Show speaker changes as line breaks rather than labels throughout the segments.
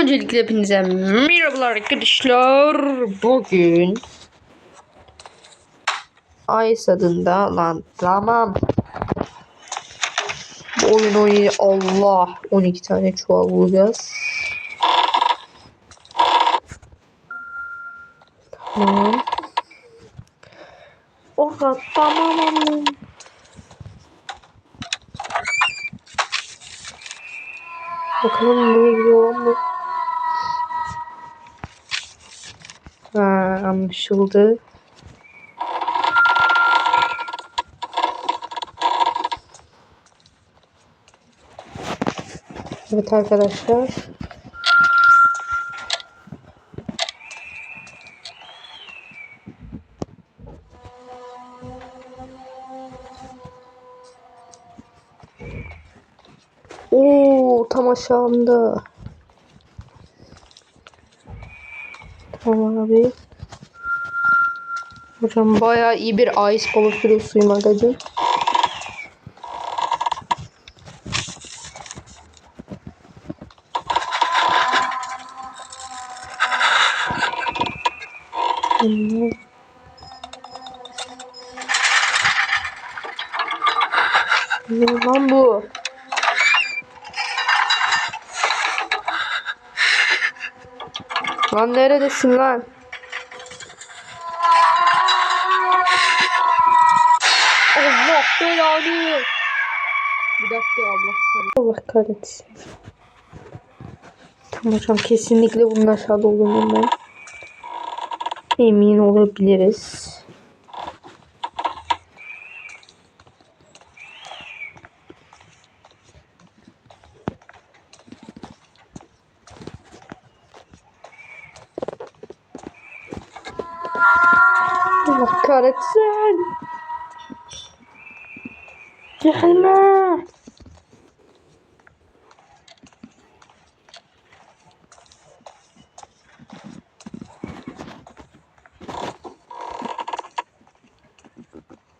Öncelikle hepinize merhabalar arkadaşlar. Bugün Ice adında lan tamam. Bu oyun oyunu Allah 12 tane çuval bulacağız. Tamam. Oha tamam. Bakalım nereye gidiyor lan Ha, anlaşıldı. Evet arkadaşlar. Oo tam aşağımda. Abi. Hocam bayağı iyi bir ice agacım. Hmm. Ne lan bu? Lan neredesin lan? Allah belanı. Bir dakika Allah kahretsin. Allah kahretsin. Tamam hocam kesinlikle bunun aşağıda olduğundan emin olabiliriz. اخ كانت سعد يا حلمة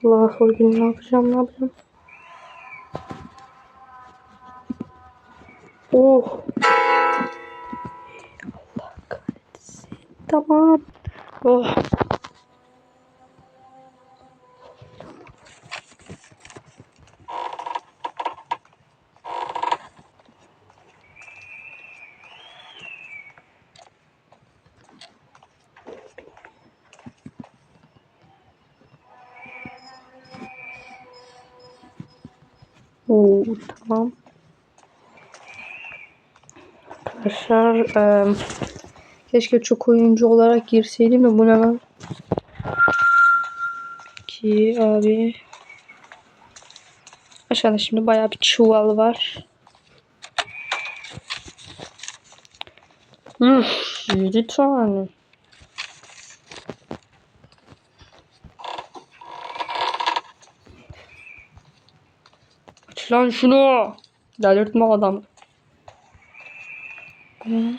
الله أخوي ناقشة ما بهم أوه. الله كانت سعد تمام. أوه. Oo, tamam. Arkadaşlar eee, keşke çok oyuncu olarak girseydim de bu ne lan? Ki abi. Aşağıda şimdi bayağı bir çuval var. Üf, 7 tane. Aç lan şunu. Delirtme adam. Ne?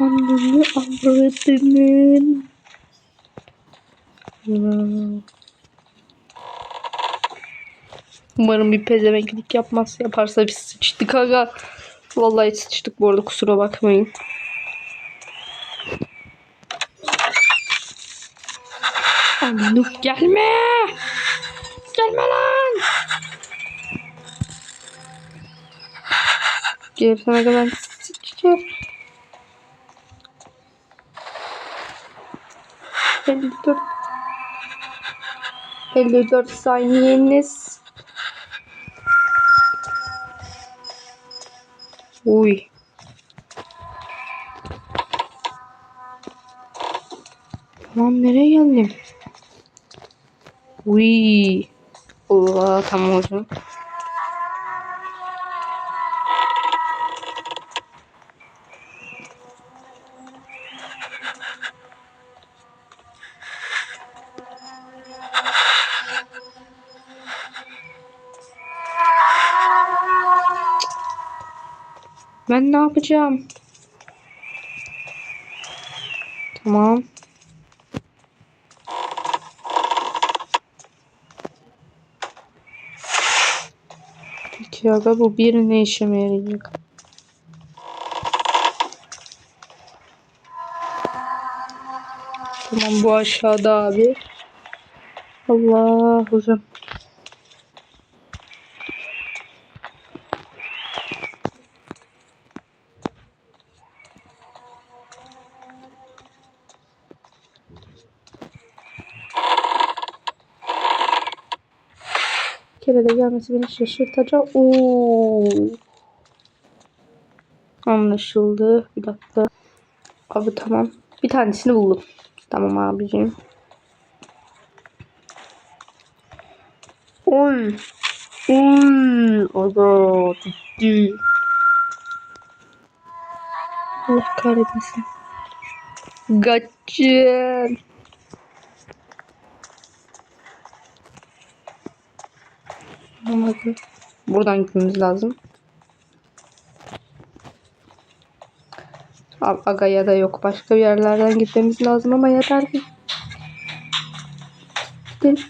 Annemi avradının. Umarım bir pezevenklik yapmaz. Yaparsa biz sıçtık aga. Vallahi sıçtık bu arada kusura bakmayın. Anlık gelme. Gelme lan. Gelirsen aga ben sıçacağım. 54 54 saniyeniz. Uy. Tamam nereye geldim? Uy. Allah tamam hocam. Ben ne yapacağım? Tamam. Peki aga bu bir ne işime yarayacak? Tamam bu aşağıda abi. Allah hocam. Kere de gelmesi beni şaşırtacak. Oo. Anlaşıldı. Bir dakika. Abi tamam. Bir tanesini buldum. Tamam abicim. Oy. Oy. Aga. Ciddi. Allah kahretmesin. Kaçın. Olmadı. Buradan gitmemiz lazım. Aga ya da yok. Başka bir yerlerden gitmemiz lazım ama yeter ki. Gidelim.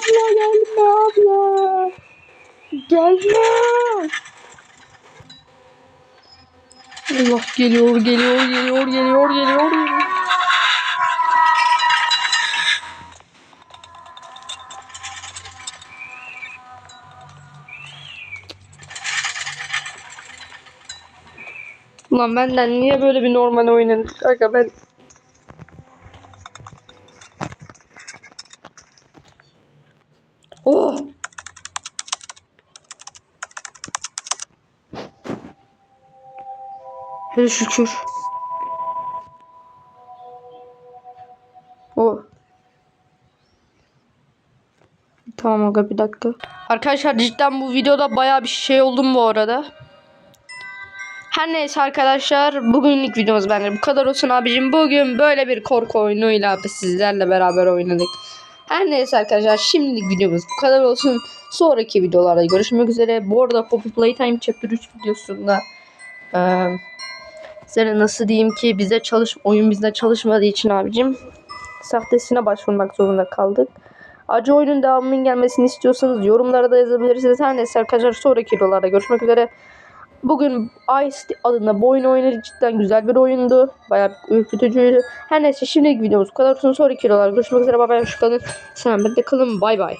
Abla gelme abla. Gelme. Allah geliyor geliyor geliyor geliyor geliyor geliyor. Ulan benden niye böyle bir normal oynadık? Aga ben Oh! Hele şükür. Oh. Tamam aga bir dakika. Arkadaşlar cidden bu videoda baya bir şey oldum bu arada. Her neyse arkadaşlar bugünlük videomuz bence bu kadar olsun abicim. Bugün böyle bir korku oyunuyla sizlerle beraber oynadık. Her neyse arkadaşlar şimdilik videomuz bu kadar olsun. Sonraki videolarda görüşmek üzere. Bu arada Poppy Playtime Chapter 3 videosunda e, size nasıl diyeyim ki bize çalış oyun bizde çalışmadığı için abicim sahtesine başvurmak zorunda kaldık. Acı oyunun devamının gelmesini istiyorsanız yorumlara da yazabilirsiniz. Her neyse arkadaşlar sonraki videolarda görüşmek üzere. Bugün Ice adında bu oyunu oynadık. Cidden güzel bir oyundu. Bayağı ürkütücüydü. Her neyse şimdilik videomuz bu kadar. Sonraki videolarda görüşmek üzere. Bay bay. Hoşçakalın. Sen de kalın. Bay bay.